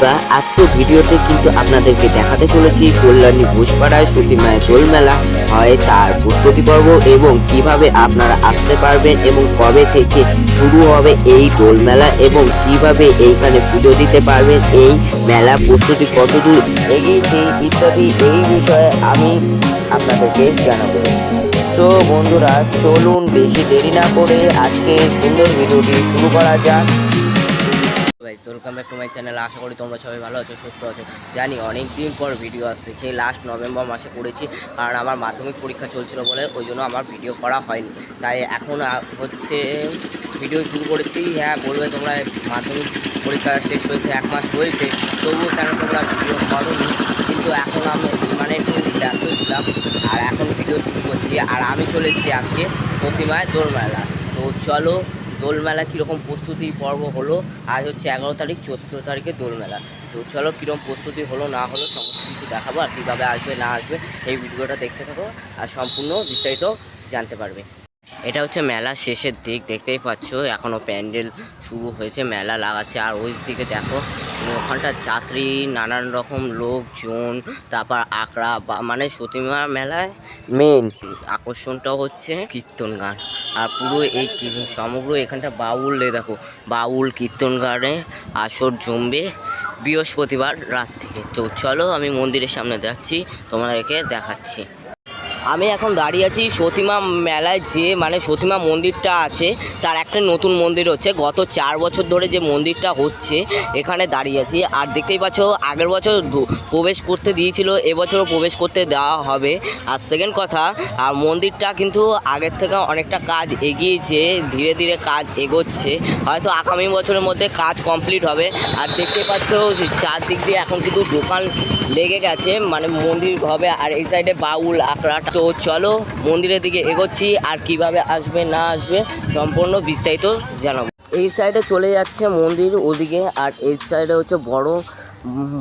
বন্ধুরা আজকে ভিডিওতে কিন্তু আপনাদেরকে দেখাতে চলেছি কল্যাণী ঘোষপাড়ায় সতী মায়ের দোল মেলা হয় তার প্রস্তুতি পর্ব এবং কীভাবে আপনারা আসতে পারবেন এবং কবে থেকে শুরু হবে এই দোল মেলা এবং কীভাবে এইখানে পুজো দিতে পারবেন এই মেলা প্রস্তুতি কতদূর এগিয়েছে ইত্যাদি এই বিষয়ে আমি আপনাদেরকে জানাব। তো বন্ধুরা, চলুন বেশি দেরি না করে আজকে সুন্দর ভিডিওটি শুরু করা যাক। Guys welcome back to my channel আশা করি তোমরা সবাই ভালো আছো, সুস্থ আছো। জানি অনেক দিন পর ভিডিও আসছে, সেই লাস্ট নভেম্বর মাসে করেছি কারণ আমার মাধ্যমিক পরীক্ষা চলছিল বলে ওই জন্য আমার ভিডিও করা হয়নি। তাই এখন হচ্ছে ভিডিও শুরু করেছি। হ্যাঁ বলবে তোমরা মাধ্যমিক পরীক্ষা শেষ হয়েছে, এক মাস হয়েছে, তবুও কেন তোমরা ভিডিও করোনি? কিন্তু এখন আমি মানে আর এখন ভিডিও শুরু করছি, আর আমি চলে এসেছি আজকে সতীমায় দোলমেলা। তো চলো দোলমেলা কীরকম প্রস্তুতি পর্ব হলো? আজ হচ্ছে এগারো তারিখ, চোদ্দ তারিখে দোলমেলা। তো চলো কীরকম প্রস্তুতি হলো, না হলো সমস্ত কিছু দেখাবো আর কীভাবে আসবে, না আসবে, এই ভিডিওটা দেখতে থাকো আর সম্পূর্ণ বিস্তারিত জানতে পারবে। এটা হচ্ছে মেলার শেষের দিক, দেখতেই পাচ্ছ এখনও প্যান্ডেল শুরু হয়েছে, মেলা লাগাচ্ছে। আর ওই দিকে দেখো ওখানটা যাত্রী নানান রকম লোকজন তারপর আকড়া বা মানে সতীমা মেলায় মেন আকর্ষণটা হচ্ছে কীর্তন গান। আর পুরো এই সমগ্র এখানটা বাউল দেখো বাউল কীর্তন গানে আসর জমবে বৃহস্পতিবার রাত থেকে। তো চলো আমি মন্দিরের সামনে যাচ্ছি তোমাদেরকে দেখাচ্ছি। আমি এখন দাঁড়িয়ে আছি সতীমা মেলায় যে মানে সতীমা মন্দিরটা আছে, তার একটা নতুন মন্দির হচ্ছে। গত চার বছর ধরে যে মন্দিরটা হচ্ছে, এখানে দাঁড়িয়ে আছি। আর দেখতেই পাচ্ছ, আগের বছর প্রবেশ করতে দিয়েছিল, এবছরও প্রবেশ করতে দেওয়া হবে। আর সেকেন্ড কথা, আর মন্দিরটা কিন্তু আগের থেকে অনেকটা কাজ এগিয়েছে, ধীরে ধীরে কাজ এগোচ্ছে। হয়তো আগামী বছরের মধ্যে কাজ কমপ্লিট হবে। আর দেখতে পাচ্ছ চারদিক দিয়ে এখন কিন্তু দোকান লেগে গেছে মানে মন্দির হবে আর এই সাইডে বাউল আকড়াটা তো চলো মন্দিরের দিকে এগোচ্ছি, আর কীভাবে আসবে, না আসবে সম্পূর্ণ বিস্তারিত জানাব। এই সাইডে চলে যাচ্ছে মন্দির ওদিকে, আর এই সাইডে হচ্ছে বড়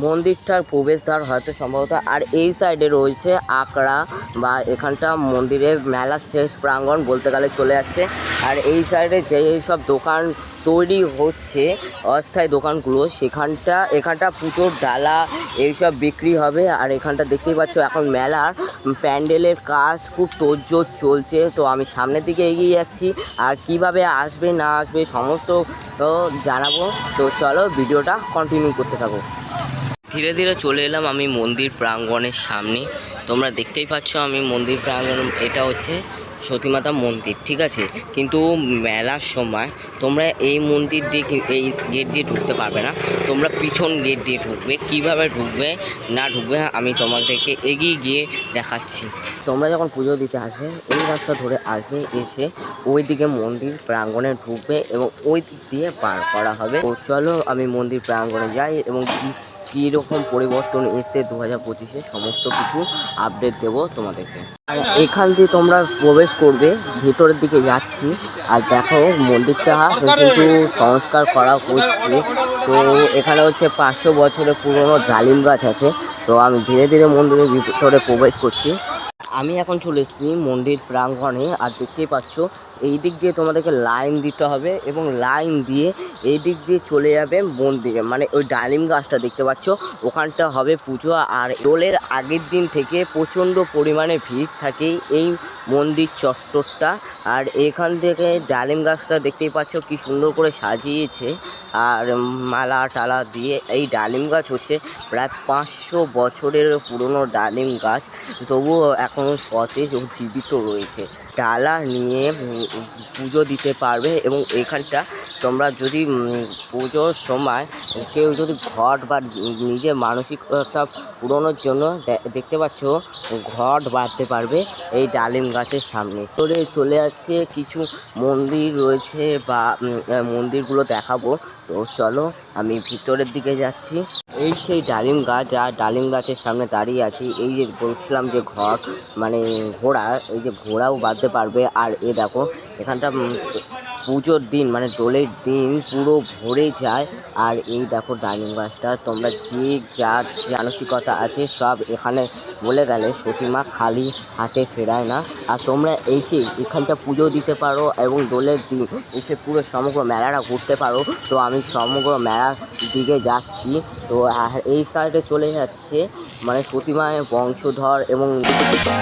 মন্দিরটার প্রবেশদ্বার হয়তো সম্ভবত আর এই সাইডে রয়েছে আকড়া বা এখানটা মন্দিরের মেলা শেষ প্রাঙ্গণ বলতে গেলে চলে যাচ্ছে। আর এই সাইডে যে সব দোকান তৈরি হচ্ছে, অস্থায়ী দোকানগুলো, সেখানটা, এখানটা পুজোর ডালা, এইসব বিক্রি হবে। আর এখানটা দেখতেই পাচ্ছ এখন মেলার প্যান্ডেলের কাজ খুব তোড়জোড় চলছে। তো আমি সামনের দিকে এগিয়ে যাচ্ছি। আর কীভাবে আসবে, না আসবে সমস্ত জানাব। তো চলো ভিডিওটা কন্টিনিউ করতে থাকো। ধীরে ধীরে চলে এলাম আমি মন্দির প্রাঙ্গণের সামনে। তোমরা দেখতেই পাচ্ছ আমি মন্দির প্রাঙ্গণ, এটা হচ্ছে সতীমাতা মন্দির, ঠিক আছে? কিন্তু মেলার সময় তোমরা এই মন্দির দিয়ে এই গেট দিয়ে ঢুকতে পারবে না। তোমরা পিছন গেট দিয়ে ঢুকবে, কীভাবে ঢুকবে, না ঢুকবে, আমি তোমাদেরকে এগিয়ে গিয়ে দেখাচ্ছি। তোমরা যখন পুজো দিতে আসবে, এই রাস্তা ধরে আসবে, এসে ওই দিকে মন্দির প্রাঙ্গণে ঢুকবে এবং ওই দিক দিয়ে পার করা হবে। তো চলো আমি মন্দির প্রাঙ্গণে যাই এবং কীরকম পরিবর্তন এসছে দু হাজার পঁচিশে? সমস্ত কিছু আপডেট দেবো তোমাদেরকে। এখান দিয়ে তোমরা প্রবেশ করবে, ভেতরের দিকে যাচ্ছি। আর দেখো, মন্দিরটা কিন্তু সংস্কার করা হচ্ছে। তো এখানে হচ্ছে পাঁচশো বছরের পুরনো ডালিম গাছ আছে। তো আমি ধীরে ধীরে মন্দিরের ভিতরে প্রবেশ করছি। আমি এখন চলে এসেছি মন্দির প্রাঙ্গণে আর দেখতেই পাচ্ছ, এই দিক দিয়ে তোমাদেরকে লাইন দিতে হবে এবং লাইন দিয়ে এই দিক দিয়ে চলে যাবে মন্দিরে। মানে ওই ডালিম গাছটা দেখতে পাচ্ছ, ওখানটা হবে পুজো আর দোলের আগের দিন থেকে প্রচণ্ড পরিমাণে ভিড় থাকে এই মন্দির চত্বরটা। আর এখান থেকে ডালিম গাছটা দেখতেই পাচ্ছ কি সুন্দর করে সাজিয়েছে আর মালা টালা দিয়ে এই ডালিম গাছ হচ্ছে প্রায় পাঁচশো বছরের পুরনো ডালিম গাছ। তবুও এখনও সতেজ ও জীবিত রয়েছে। ডালা নিয়ে পুজো দিতে পারবে এবং এখানটা তোমরা যদি পুজোর সময় কেউ যদি ঘট বা নিজের মানসিকতা পূরণের জন্য দেখতে পাচ্ছ, ঘট বাঁধতে পারবে এই ডালিম গাছের সামনে। তোরে চলে যাচ্ছে কিছু মন্দির রয়েছে বা মন্দিরগুলো দেখাবো। তো চলো, আমি ভিতরের দিকে যাচ্ছি। এই সেই ডালিম গাছ, আর ডালিম গাছের সামনে দাঁড়িয়ে আছি। এই যে বলছিলাম যে ঘট মানে ঘোড়া, এই যে ঘোড়াও বাঁধতে পারবে। আর এ দেখো, এখানটা পুজোর দিন মানে দোলের দিন পুরো ভরে যায়। আর এই দেখো ডাইনিং বাসটা তোমরা যে যার মানসিকতা আছে সব এখানে বলে গেলে সতীমা খালি হাতে ফেরায় না। আর তোমরা এসে এখানটা পুজো দিতে পারো এবং দোলের দিন এসে পুরো সমগ্র মেলাটা ঘুরতে পারো। তো আমি সমগ্র মেলার দিকে যাচ্ছি। তো এই সাইডে চলে যাচ্ছে মানে সতীমায়ের বংশধর এবং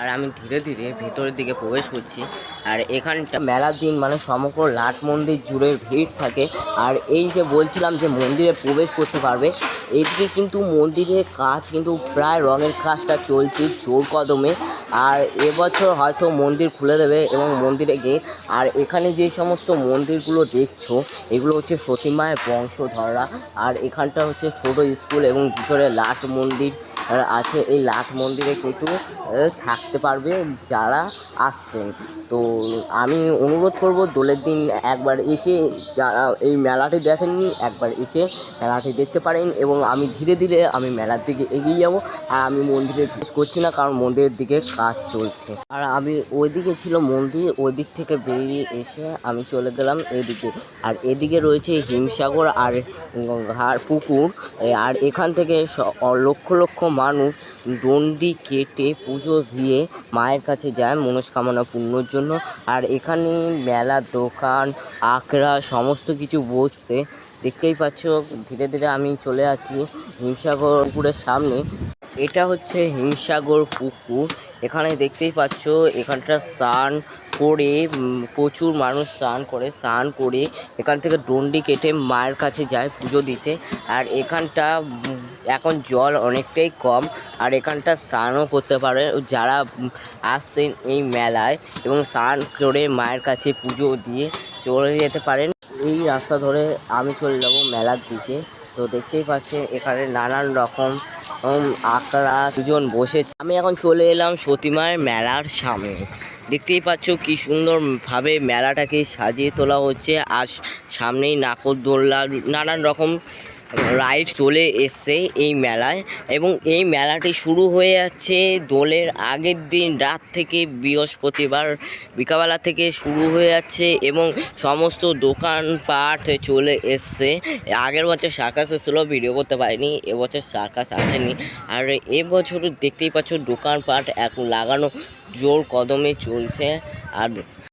আর আমি ধীরে ধীরে ভেতরের দিকে প্রবেশ করছি। আর এখানটা মেলার দিন মানে সমগ্র লাট মন্দির জুড়ে ভিড় থাকে। আর এই যে বলছিলাম যে মন্দিরে প্রবেশ করতে পারবে এইদিকে কিন্তু মন্দিরের কাজ কিন্তু প্রায় রঙের কাজটা চলছে জোর কদমে। আর এবছর হয়তো মন্দির খুলে দেবে এবং মন্দিরে গিয়ে, আর এখানে যে সমস্ত মন্দিরগুলো দেখছ, এগুলো হচ্ছে সতীমায়ের বংশধররা। আর এখানটা হচ্ছে ছোট স্কুল এবং ভিতরে লাট মন্দির। আছে এই লাট মন্দিরে কিন্তু থাকতে পারবে যারা আসছেন। তো আমি অনুরোধ করব দোলের দিন একবার এসে যারা এই মেলাটি দেখেননি, একবার এসে মেলাটি দেখতে পারেন এবং আমি ধীরে ধীরে আমি মেলার দিকে এগিয়ে যাব। আর আমি মন্দিরে করছি না, কারণ মন্দিরের দিকে কাজ চলছে। আর আমি ওইদিকে ছিল মন্দির ওই দিক থেকে বেরিয়ে এসে আমি চলে গেলাম এদিকে। আর এদিকে রয়েছে হিমসাগর আর ঘাড় পুকুর। আর এখান থেকে লক্ষ লক্ষ মানুষ দণ্ডি কেটে পুজো দিয়ে মায়ের কাছে যায় মনস্কামনা পূর্ণর জন্য। আর এখানে মেলা, দোকান, আখড়া সমস্ত কিছু বসছে। দেখতেই পাচ্ছ, ধীরে ধীরে আমি চলে আছি হিমসাগর পুকুরের সামনে। এটা হচ্ছে হিমসাগর পুকুর। এখানে দেখতেই পাচ্ছ, এখানটা স্নান করে প্রচুর মানুষ স্নান করে স্নান করে এখান থেকে ডন্ডি কেটে মায়ের কাছে যায় পুজো দিতে। আর এখানটা এখন জল অনেকটাই কম আর এখানটা স্নানও করতে পারে। যারা আসছেন এই মেলায় এবং স্নান করে মায়ের কাছে পুজো দিয়ে চলে যেতে পারেন। এই রাস্তা ধরে আমি চলে যাব মেলার দিকে। তো দেখতেই পাচ্ছেন এখানে নানান রকম আঁকড়া দুজন বসেছে। আমি এখন চলে এলাম সতীমায়ের মেলার সামনে। দেখতেই পাচ্ছ কি সুন্দরভাবে মেলাটাকে সাজিয়ে তোলা হচ্ছে। আর সামনেই নাকরদোল্লা নানান রকম রাইড চলে এসছে এই মেলায় এবং এই মেলাটি শুরু হয়ে যাচ্ছে দোলের আগের দিন রাত থেকে বৃহস্পতিবার বিকালবেলা থেকে শুরু হয়ে যাচ্ছে এবং সমস্ত দোকানপাট চলে এসছে। আগের বছর সার্কাস এসেছিল, ভিডিও করতে পারিনি, এবছর সার্কাস আসেনি। আর এবছর দেখতেই পাচ্ছ দোকানপাট এখন লাগানো জোর কদমে চলছে। আর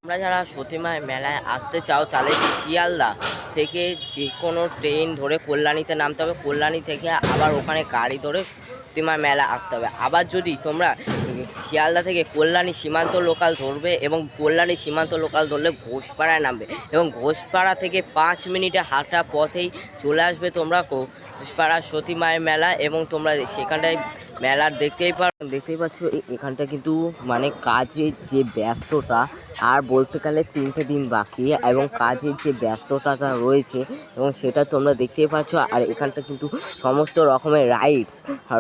তোমরা যারা সতীমায়ের মেলায় আসতে চাও, তাহলে শিয়ালদা থেকে যে কোনো ট্রেন ধরে কল্যাণীতে নামতে হবে। কল্যাণী থেকে আবার ওখানে গাড়ি ধরে সতীমায় মেলা আসতে হবে। আবার যদি তোমরা শিয়ালদা থেকে কল্যাণী সীমান্ত লোকাল ধরবে এবং কল্যাণী সীমান্ত লোকাল ধরলে ঘোষপাড়ায় নামবে এবং ঘোষপাড়া থেকে পাঁচ মিনিটে হাঁটা পথেই চলে আসবে তোমরা ঘোষপাড়া সতী মায়ের মেলা এবং তোমরা সেখানটায় মেলার দেখতেই পার দেখতেই পাচ্ছ এখানটা কিন্তু মানে কাজের যে ব্যস্ততা আর বলতে গেলে তিনটে দিন বাকি এবং কাজের যে ব্যস্ততাটা রয়েছে এবং সেটা তোমরা দেখতেই পাচ্ছ আর এখানটা কিন্তু সমস্ত রকমের রাইডস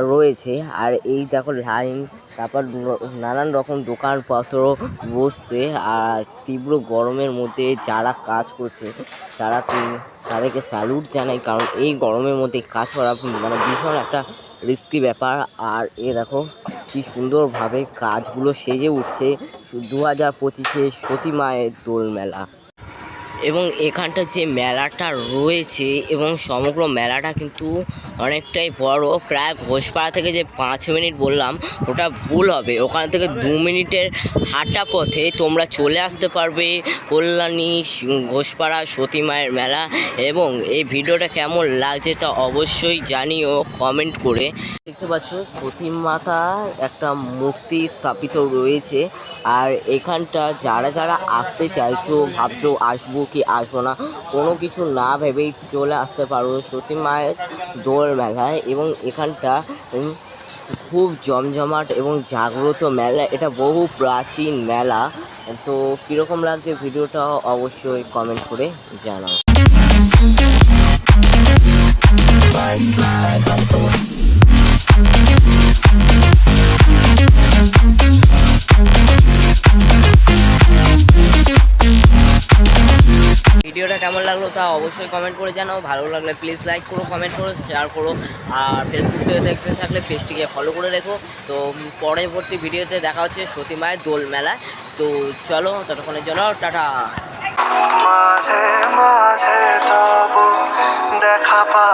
রয়েছে আর এই দেখো লাইন তারপর নানান রকম দোকানপত্র বসছে আর তীব্র গরমের মধ্যে যারা কাজ করছে, তারা তাদেরকে স্যালুট জানাই কারণ এই গরমের মধ্যে কাজ করা মানে ভীষণ একটা রিস্কি ব্যাপার। আর এ দেখো, কি সুন্দরভাবে কাজগুলো সেজে উঠছে। দু হাজার পঁচিশে সতী মায়ের দোল মেলা এবং এখানটা যে মেলাটা রয়েছে এবং সমগ্র মেলাটা কিন্তু অনেকটাই বড়, প্রায় ঘোষপাড়া থেকে যে পাঁচ মিনিট বললাম, ওটা ভুল হবে। ওখান থেকে দু মিনিটের হাঁটা পথে তোমরা চলে আসতে পারবে কল্যাণী ঘোষপাড়া সতী মায়ের মেলা এবং এই ভিডিওটা কেমন লাগছে তা অবশ্যই জানিও কমেন্ট করে। দেখতে পাচ্ছ, সতী মাতার একটা মূর্তি স্থাপিত রয়েছে আর এখানটা যারা যারা আসতে চাইছো, ভাবছ আসব কি আসব না? কোনো কিছু না ভেবেই চলে আসতে পারো সতী মায়ের দোল মেলায় এবং এখানটা খুব জমজমাট এবং জাগ্রত মেলা। এটা বহু প্রাচীন মেলা। তো কীরকম লাগছে ভিডিওটা অবশ্যই কমেন্ট করে জানাও। কেমন লাগল তা অবশ্যই কমেন্ট করে জানাও। ভালো লাগলে প্লিজ লাইক করো কমেন্ট করো শেয়ার করো। আর ফেসবুক দেখতে থাকলে পেজটিকে ফলো করে রেখো। তো পরবর্তী ভিডিওতে দেখা হচ্ছে সতীমায়ের দোল মেলায়। তো, চলো, ততক্ষণের জন্য টাটা। মাঝে মাঝে দেখা পা